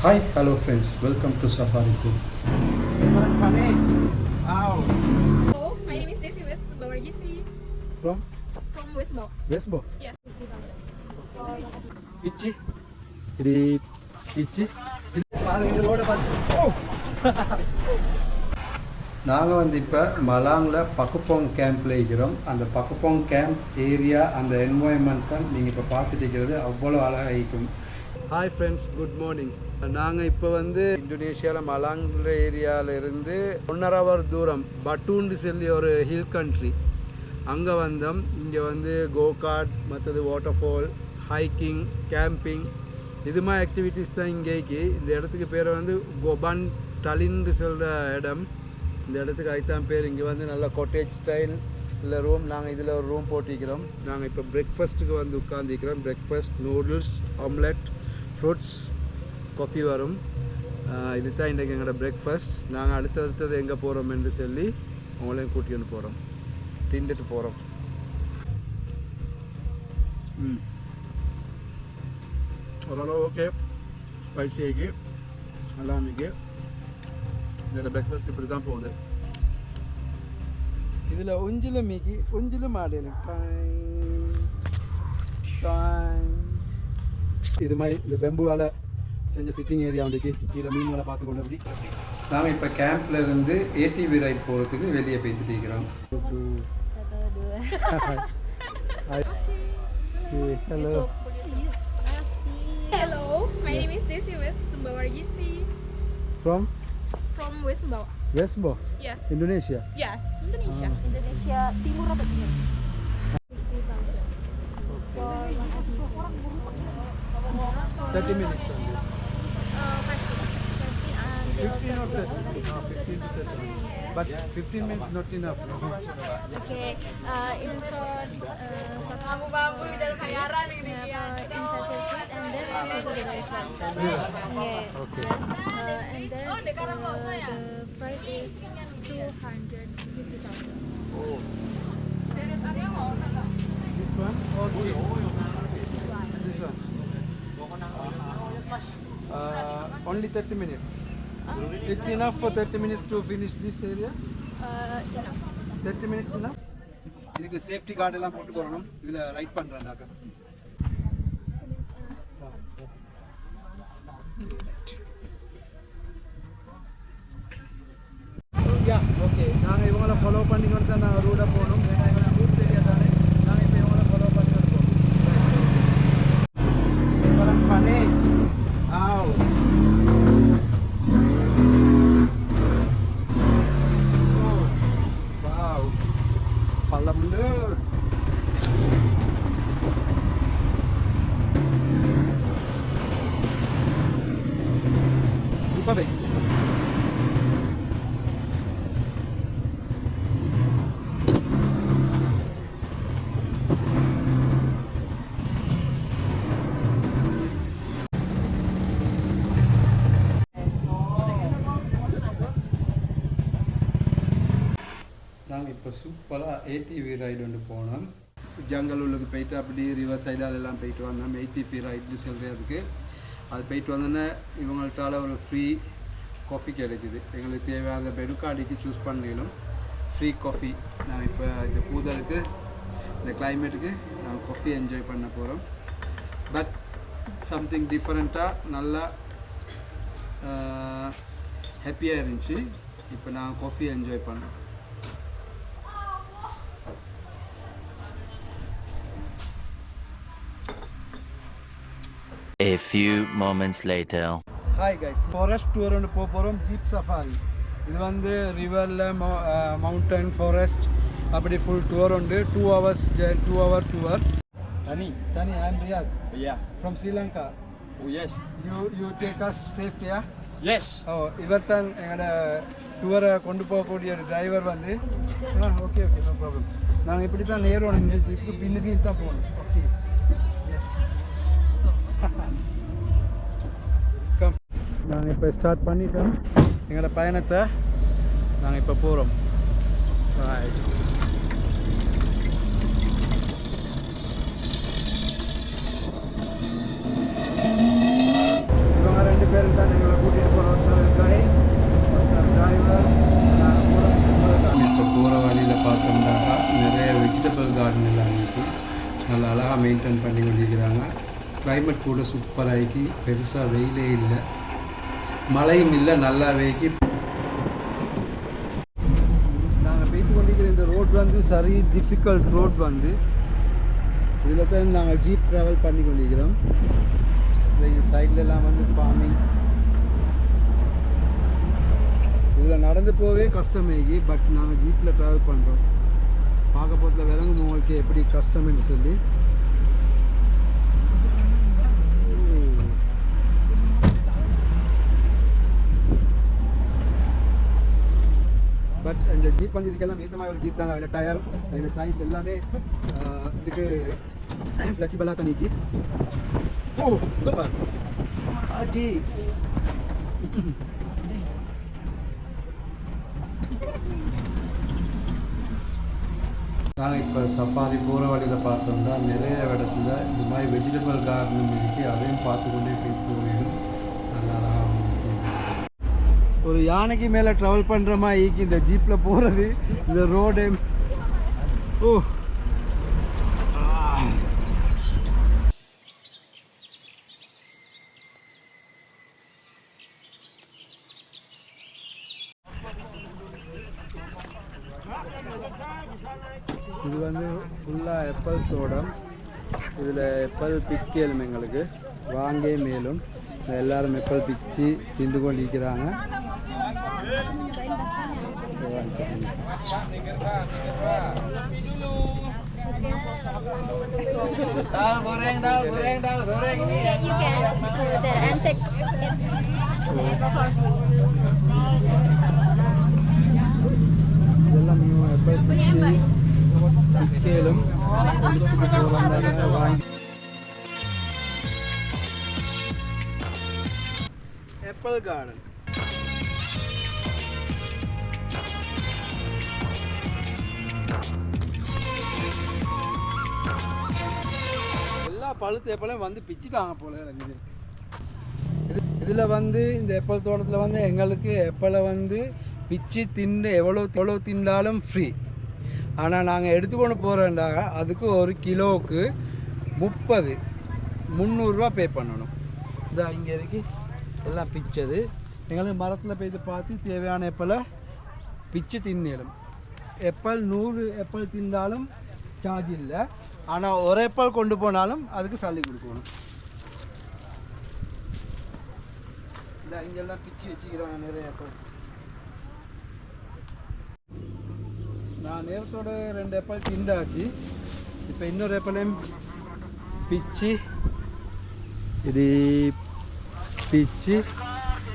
Hi, hello friends. Welcome to Safari Group. Hello, my name is Desi West Bawargisi From from Westmo. Westbo. Yes. Pichi. இது பிச்சு பாருங்க இந்த ரோட பார்த்து ஓ நாங்கள் வந்து இப்போ மலாங்கில் பக்குப்போங் கேம்பில் இருக்கிறோம் அந்த பக்குப்போங் கேம்ப் ஏரியா அந்த என்வாயன்மெண்ட் தான் நீங்கள் இப்போ பார்த்துட்டு இருக்கிறது அவ்வளோ அழகாக இருக்கும் ஹாய் ஃப்ரெண்ட்ஸ் குட் மார்னிங் நாங்கள் இப்போ வந்து இந்தோனேஷியாவில் மலாங்கிற ஏரியாவிலிருந்து ஒன்றரை ஹவர் தூரம் பட்டூண்டு செல்லி ஒரு ஹில் கண்ட்ரி அங்கே வந்தோம். இங்கே வந்து கோகார்ட் மற்றது வாட்டர் ஃபால் ஹைக்கிங் கேம்பிங் இது மாதிரி ஆக்டிவிட்டீஸ் தான் இங்கேக்கு இந்த இடத்துக்கு பேர் வந்து கொபான் டலின்னு சொல்கிற இடம். இந்த இடத்துக்கு அதுதான் பேர். இங்கே வந்து நல்லா கொட்டேஜ் ஸ்டைல் இல்லை ரூம் நாங்கள் இதில் ஒரு ரூம் போட்டிருக்கிறோம். நாங்கள் இப்போ பிரேக்ஃபாஸ்ட்டுக்கு வந்து உட்காந்துக்கிறோம் breakfast noodles omelette fruits coffee வரும். இது தான் இன்றைக்கு எங்களோட பிரேக்ஃபாஸ்ட் நாங்கள் அடுத்தடுத்தது எங்கே போகிறோம் என்று சொல்லி உங்களையும் கூட்டிகிட்டு போகிறோம் திண்டுட்டு போகிறோம் ம். ஓரளவு ஓகே ஸ்பைசி ஆகி நல்லா இன்னைக்கு என்னோடய பிரேக்ஃபாஸ்ட் இப்படி தான் போகுது. இதில் ஒஞ்சில மீக்கி ஒஞ்சில மாடல் இது மாதிரி இந்த பெம்புவால் செஞ்ச சிட்டிங் ஏரியா வந்துட்டு கீழே மீன்களை பார்த்து கொண்டு அப்படி நாங்கள் இப்போ கேம்ப்ல இருந்து ஏடிவி ரைட் போகிறதுக்கு வெளியே போய்த்துட்டு இருக்கிறோம் hello Hello, my name is Desi West Bawargisi from from? Westmo. வெஸ்போ Yes, Mbok? Yes. Indonesia? Yes, Indonesia. Ah. Indonesia Timur apa Timur? Thirty minutes only. Fifteen or thirty? No, fifteen to thirty. But fifteen minutes not enough. Okay, uh, in short, uh, short. Kamu bambu di dalam kayaran ini. Ya. Inside circuit and then ah. we go to the right. Yeah. Okay. Uh, and then. Oh, dekat uh, Rosa ya. price is two hundred fifty thousand. This one or this one? Uh, only 30 minutes. It's enough for 30 minutes to finish this area? Uh, you know. 30 minutes enough? இதுக்கு safety card எல்லாம் போட்டு போறணும் இதுல right பண்றேன்டாக்க yeah okay நாங்கள் இவங்கள follow பண்ணிக்கிட்டு தான் நாங்கள் ரூடாக போகணும் ஏன்னா எங்களுக்கு ரூட் தெரியாது தானே நாங்கள் இப்போ இவங்கள ஃபாலோ பண்ணிக்கிட்டு போகணும் பண்ணி ஆவ் வாவ் பள்ளமுண்டு இப்பவே இப்போ சூப்பராக ஏடிவி ரைடு ஒன்று போனோம். ஜங்கல் உள்ளுக்கு போயிட்டு அப்படி ரிவர் சைடால் எல்லாம் போயிட்டு வந்தோம். ஏடிபி ரைடுன்னு சொல்கிறதுக்கு அது போயிட்டு வந்தோன்னே இவங்கள்ட்டால ஒரு ஃப்ரீ காஃபி கிடைச்சிது. எங்களுக்கு தேவையான பெருக்காடிக்கு சூஸ் பண்ணிடணும் ஃப்ரீ காஃபி நான் இப்போ இந்த பூதலுக்கு இந்த கிளைமேட்டுக்கு நான் காஃபி என்ஜாய் பண்ண போகிறோம் பட் சம்திங் டிஃப்ரெண்ட்டாக நல்லா ஹாப்பியாக இருந்துச்சு. இப்போ நான் காஃபி என்ஜாய் பண்ணேன் A few moments later. Hi guys forest tour ஒன்று போக போகிறோம் ஜீப் சஃபாரி இது வந்து ரிவரில் மவுண்டன் ஃபாரஸ்ட் அப்படி ஃபுல் டூர் உண்டு. Two hours two hour tour தனி தனி I am Riyath Yeah. From Sri Lanka Oh yes. You you take us சேஃப்டியா Yes. ஓ இவர் தான் எங்களோட டூரை கொண்டு போகக்கூடிய டிரைவர் வந்து. ஆ ஓகே ஓகே நோ ப்ராப்ளம் நாங்கள் இப்படி தான் நேரம். இந்த ஜீப்புக்கு பின்னுக்கு தான் போகணும். ஓகே நாங்கள் இப்போ ஸ்டார்ட் பண்ணிட்டோம். எங்களோட பயணத்தை நாங்கள் இப்போ போகிறோம் ரைட் இவங்க ரெண்டு பேரும் தான் எங்களை கூட்டிகிட்டு போகிற ஒருத்தர் கை ஒருத்தர் டிரைவர் இப்போ போகிற வழியில் பார்த்தோம்னாக்கா நிறைய வெஜிடபிள் கார்டன் எல்லாம் இருக்குது நல்லா அழகாக மெயின்டைன் பண்ணி கொண்டிருக்கிறாங்க. Climate கூட சூப்பராகி பெருசாக வெயிலே இல்லை. மழையும் இல்லை நல்லா வேகி. நாங்கள் போயிட்டு கொண்டிருக்கிற இந்த ரோட் வந்து சரி டிஃபிகல்ட் ரோட் வந்து. இதில் தான் நாங்கள் ஜீப் ட்ராவல் பண்ணி கொண்டிருக்கிறோம். இந்த சைட்லலாம் வந்து ஃபார்மிங் இதில் நடந்து போவே கஷ்டமேகி பட் நாங்கள் ஜீப்பில் ட்ராவல் பண்ணுறோம் பார்க்க போகிறதுல விலங்கு உங்களுக்கு எப்படி கஷ்டம்னு சொல்லி பட் இந்த ஜீப் வந்து இதுக்கெல்லாம் ஏற்றமாக ஒரு ஜீப் தான் அதில் டயர் அதில் சைஸ் எல்லாமே இதுக்கு ஃப்ளெக்சிபிளாக பண்ணிக்கு ஓ ஆச்சி. நாங்கள் இப்போ சஃபாரி போகிற வழியில் பார்த்தோம்னா நிறைய இடத்துல இந்த மாதிரி வெஜிடபிள் கார்டனும் இருக்கு. அதையும் பார்த்து கொண்டே போய் போயிடும் நல்லா ஒரு யானைக்கு மேலே ட்ராவல் பண்ணுற மாதிரி இந்த ஜீப்பில் போகிறது இந்த ரோடு ஓ. இது வந்து ஃபுல்லாக எப்பல் தோட்டம். இதில் எப்பல் பிக்கேலும் எங்களுக்கு. வாங்கே மேலும். எல்லாரும் மெப்பல் பிச்சு தின்று கொண்டு இருக்கிறாங்க இதெல்லாம் பிச்சு வாங்கி ஆப்பிள் கார்டன் எல்லா பழுத்த எப்பளையும் வந்து பிச்சுட்டாங்க போல இது இதில் வந்து இந்த எப்பல் தோட்டத்தில் வந்து எங்களுக்கு எப்பலை வந்து பிச்சு தின்னு எவ்வளோ எவ்வளோ தின்னாலும் ஃப்ரீ ஆனால் நாங்கள் எடுத்துக்கொண்டு போகிறோண்டாக அதுக்கு ஒரு கிலோவுக்கு முப்பது முந்நூறுரூவா பே பண்ணணும் இதா இங்கே இருக்குது எல்லாம் பிச்சது. எங்களுக்கு மரத்தில் போய் பார்த்து தேவையான எப்பலை பிச்சு தின்னிடும் எப்பல் நூறு எப்பல் தின்னாலும் சார்ஜ் இல்லை. ஆனால் ஒரு எப்பல் கொண்டு போனாலும் அதுக்கு சளி கொடுக்கணும். இந்த இங்கெல்லாம் பிச்சு வச்சுக்கிறாங்க நிறைய எப்பல் நான் நேரத்தோட ரெண்டு எப்பல் திண்டாச்சு இப்போ இன்னொரு எப்பலையும் பிச்சு. இது பிச்சு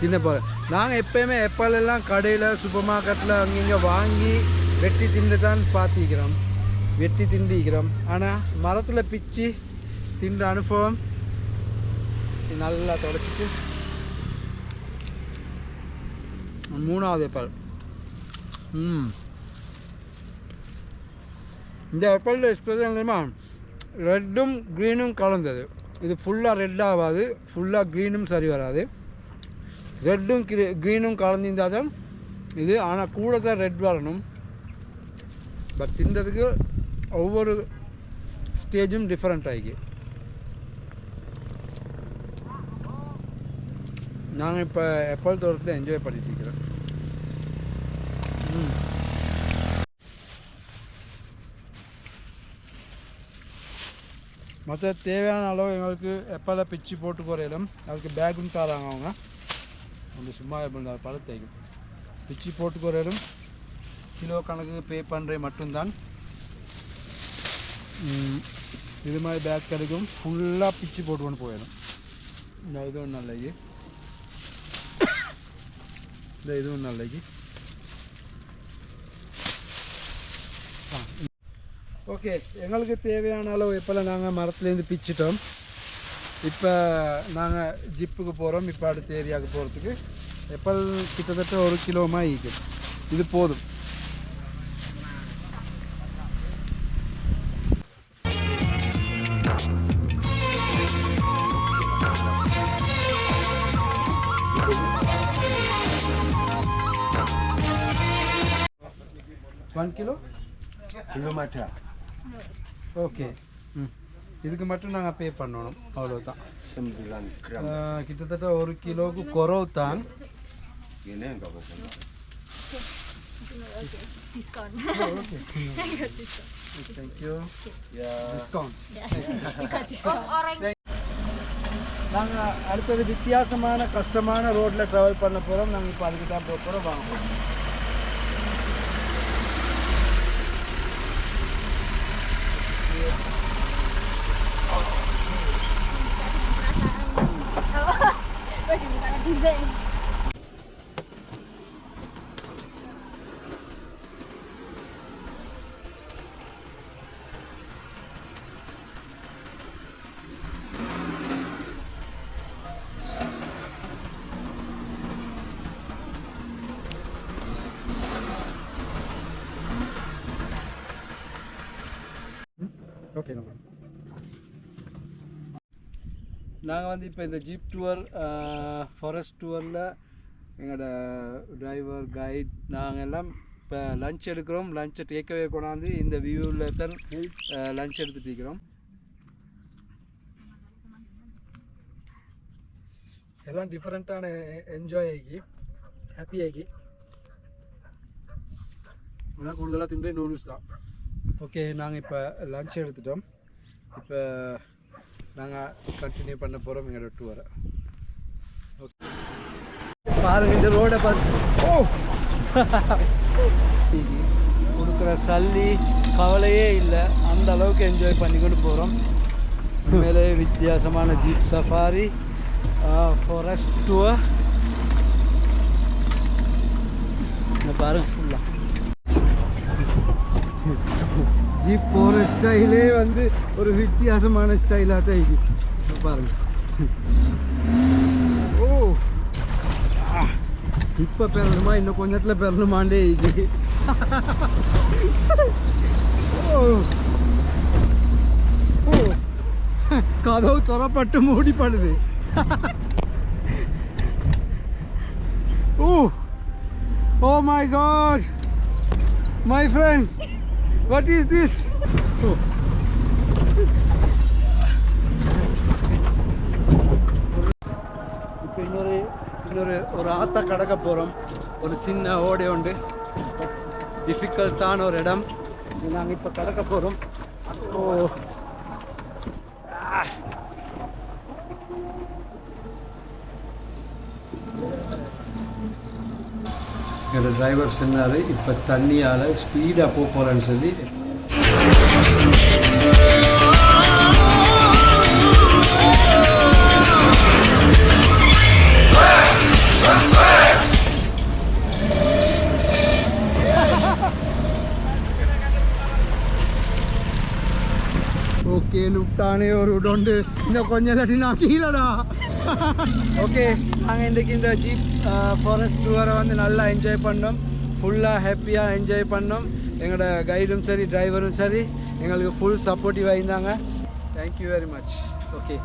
தின்ன போகிறேன் நாங்கள் எப்பயுமே எப்பாலெல்லாம் கடையில் சூப்பர் மார்க்கெட்டில் அங்கங்கே வாங்கி வெட்டி தின்று தான் பார்த்திக்கிறோம் வெட்டி திண்டிக்கிறோம் ஆனால் மரத்தில் பிச்சு தின்ற அனுபவம் நல்லா தொடச்சிட்டு மூணாவது எப்பல் ம். இந்த எப்பல் ஸ்பெஷல் ரெட்டும் க்ரீனும் கலந்தது. இது ஃபுல்லாக ரெட் ஆகாது. ஃபுல்லாக க்ரீனும் சரி வராது. ரெட்டும் க்ரீனும் கலந்திருந்தால் தான் இது ஆனால் கூட தான் ரெட் வரணும். பட் தின்றதுக்கு ஒவ்வொரு ஸ்டேஜும் டிஃப்ரெண்ட் ஆகி நாங்கள் இப்போ எப்பல் தோட்டத்தில் என்ஜாய் பண்ணிட்டு இருக்கிறோம் ம். மற்ற தேவையான அளவு எங்களுக்கு எப்போல்லாம் பிச்சு போட்டு குறையிலும் அதுக்கு பேக்கும் தராங்க அவங்க. அந்த சும்மா எப்படி பழத்தைக்கும் பிச்சு போட்டு குறையிலும் கிலோ கணக்கு பே பண்ணுற மட்டும்தான். இது மாதிரி பேக் கிடைக்கும். ஃபுல்லாக பிச்சு போட்டு கொண்டு போயிடும். இந்த இதுவும் நல்லது இந்த இதுவும் நல்லது ஓகே எங்களுக்கு தேவையான அளவு இப்போல்லாம் நாங்கள் மரத்துலேருந்து பிச்சிட்டோம். இப்போ நாங்கள் ஜிப்புக்கு போகிறோம் இப்போ அடுத்த ஏரியாவுக்கு போகிறதுக்கு எப்போ கிட்டத்தட்ட ஒரு கிலோமா ஈக்கும் இது போதும். ஒன் கிலோ கிலோமீட்டர் ஓகே ம். இதுக்கு மட்டும் நாங்கள் பே பண்ணணும். அவ்வளோதான் 9 gram கிட்டத்தட்ட ஒரு கிலோவுக்கு குறவு தான். discount. நாங்கள் அடுத்தது வித்தியாசமான கஷ்டமான ரோட்டில் ட்ராவல் பண்ண போகிறோம் நாங்கள் இப்போ அதுக்கு தான் போக போகிறோம் வாங்க. 对嗯？Ok 了吗 நாங்கள் வந்து இப்போ இந்த ஜீப் டூர் ஃபாரஸ்ட் டூரில் எங்களோட டிரைவர் கைட் நாங்கள் எல்லாம் இப்போ லஞ்ச் எடுக்கிறோம். லஞ்சை டேக்கவே கொண்டாந்து இந்த வியூவில் தான் லஞ்ச் எடுத்துகிட்டு இருக்கிறோம். எல்லாம் டிஃப்ரெண்ட்டான என்ஜாய் ஆகி ஹாப்பி ஆகி. இதெல்லாம் கூடுதலாக தின்றே நூடுல்ஸ் தான். ஓகே நாங்கள் இப்போ லஞ்ச் எடுத்துட்டோம். இப்போ நாங்கள் கண்டினியூ பண்ண போகிறோம் எங்களோட டூரை ஓகே பாருங்க இந்த ரோடை பார்த்து ஓ! கொடுக்குற சல்லி கவலையே இல்லை. அந்த அளவுக்கு என்ஜாய் பண்ணிக்கிட்டு போகிறோம் மேலே வித்தியாசமான ஜீப் சஃபாரி ஃபாரஸ்ட் டூர் பாருங்க ஃபுல்லாக ஜீப் போகிற ஸ்டைலே வந்து ஒரு வித்தியாசமான ஸ்டைலாக தான் இருக்குது பாருங்க. ஓ. இப்போ பெறணுமா? இன்னும் கொஞ்சத்தில் பெறணுமாண்டே இது. ஓ. ஓ. கதவு துறப்பட்டு மூடிப்படுது. ஓ. ஓ my God my friend what is this இப்போ இன்னொரு இன்னொரு ஒரு ஆத்தா கடக்க போகிறோம் ஒரு சின்ன ஓடை உண்டு. டிஃபிகல்ட்டான ஒரு இடம். நாங்கள் இப்போ கடக்க போகிறோம் ஓ எங்களோட டிரைவர் சொன்னார் இப்போ தண்ணியால் ஸ்பீடாக போக போகிறேன்னு சொல்லி. ஓகே லுப்டானே ஒரு உடொண்டு. இன்னும் கொஞ்சம் இல்லாட்டி நான் கீழடா. ஓகே நாங்கள் இன்றைக்கி இந்த ஜீப் ஃபாரஸ்ட் டூரை வந்து நல்லா என்ஜாய் பண்ணோம். ஃபுல்லாக ஹாப்பியாக என்ஜாய் பண்ணோம். எங்களோட கைடும் சரி டிரைவரும் சரி எங்களுக்கு ஃபுல் சப்போர்ட்டிவாக இருந்தாங்க. Thank you very much okay